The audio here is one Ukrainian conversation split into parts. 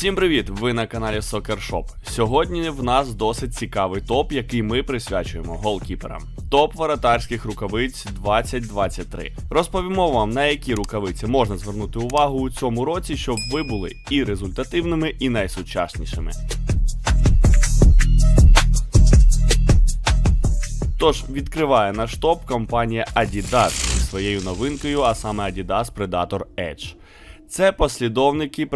Всім привіт! Ви на каналі Soccer Shop. Сьогодні в нас досить цікавий топ, який ми присвячуємо голкіперам. Топ воротарських рукавиць 2023. Розповімо вам, на які рукавиці можна звернути увагу у цьому році, щоб ви були і результативними, і найсучаснішими. Тож відкриває наш топ компанія Adidas зі своєю новинкою, а саме Adidas Predator Edge. Це послідовники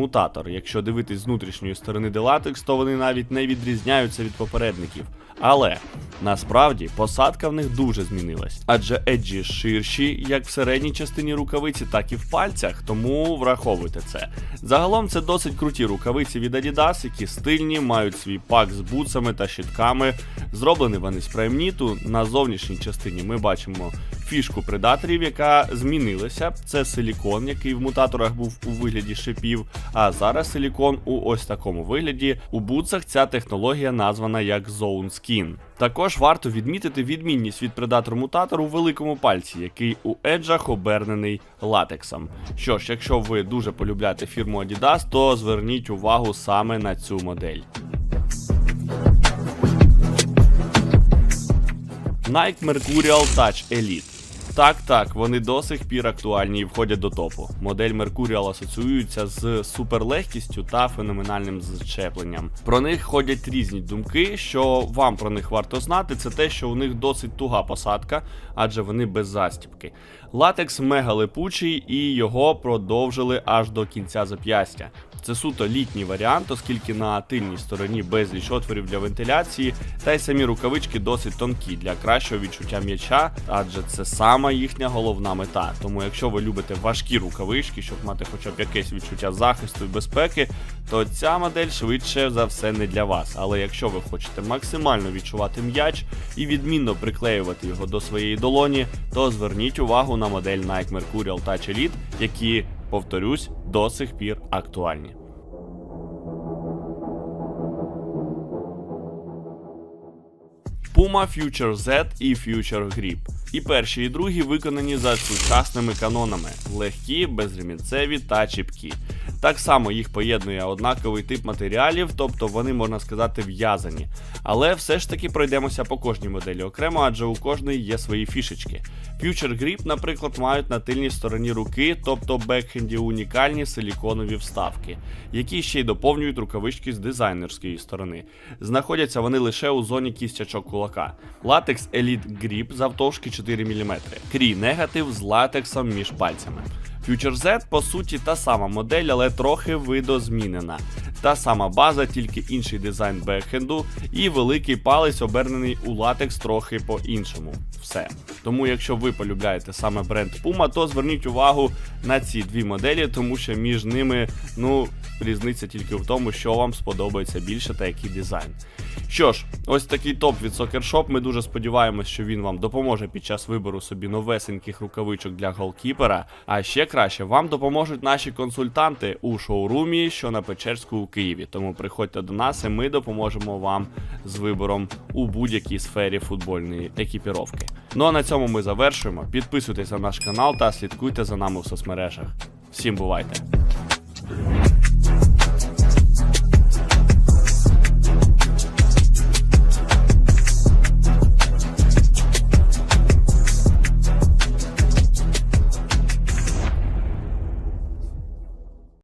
Mutator. Якщо дивитись з внутрішньої сторони Делатекс, то вони навіть не відрізняються від попередників. Але насправді посадка в них дуже змінилась, адже еджі ширші як в середній частині рукавиці, так і в пальцях, тому враховуйте це. Загалом це досить круті рукавиці від Adidas, які стильні, мають свій пак з бутсами та щитками. Зроблені вони з праймніту. На зовнішній частині ми бачимо фішку предаторів, яка змінилася. Це силікон, який в мутаторах був у вигляді шипів. А зараз силікон у ось такому вигляді. У бутсах ця технологія названа як Zone Skin. Також варто відмітити відмінність від Mutator у великому пальці, який у еджах обернений латексом. Що ж, якщо ви дуже полюбляєте фірму Adidas, то зверніть увагу саме на цю модель. Nike Mercurial Touch Elite. Так, так, вони до сих пір актуальні і входять до топу. Модель Mercurial асоціюється з суперлегкістю та феноменальним зчепленням. Про них ходять різні думки. Що вам про них варто знати, це те, що у них досить туга посадка, адже вони без застібки. Латекс мега липучий і його продовжили аж до кінця зап'ястя. Це суто літній варіант, оскільки на тильній стороні безліч отворів для вентиляції, та й самі рукавички досить тонкі для кращого відчуття м'яча, адже це сама їхня головна мета. Тому, якщо ви любите важкі рукавички, щоб мати хоча б якесь відчуття захисту і безпеки, то ця модель швидше за все не для вас. Але якщо ви хочете максимально відчувати м'яч і відмінно приклеювати його до своєї долоні, то зверніть увагу на модель Nike Mercurial Touch Elite, які повторюсь, до сих пір актуальні. Puma Future Z і Future Grip. І перші, і другі виконані за сучасними канонами: легкі, безремінцеві та чіпкі. Так само їх поєднує однаковий тип матеріалів, тобто вони, можна сказати, в'язані. Але все ж таки пройдемося по кожній моделі окремо, адже у кожної є свої фішечки. Future Grip, наприклад, мають на тильній стороні руки, тобто бекхенді унікальні силіконові вставки, які ще й доповнюють рукавички з дизайнерської сторони. Знаходяться вони лише у зоні кістячок кулака. Латекс Elite Grip завтовшки 4 мм. Крій негатив з латексом між пальцями. Future Z, по суті, та сама модель, але трохи видозмінена. Та сама база, тільки інший дизайн бекхенду, і великий палець обернений у латекс трохи по-іншому. Все. Тому, якщо ви полюбляєте саме бренд Puma, то зверніть увагу на ці дві моделі, тому що між ними ну, різниця тільки в тому, що вам сподобається більше та який дизайн. Що ж, ось такий топ від Soccer Shop. Ми дуже сподіваємось, що він вам допоможе під час вибору собі новесеньких рукавичок для голкіпера. А ще краще вам допоможуть наші консультанти у шоурумі, що на Печерську у Києві. Тому приходьте до нас, і ми допоможемо вам з вибором у будь-якій сфері футбольної екіпіровки. Ну а на цьому ми завершуємо. Підписуйтесь на наш канал та слідкуйте за нами в соцмережах. Всім бувайте!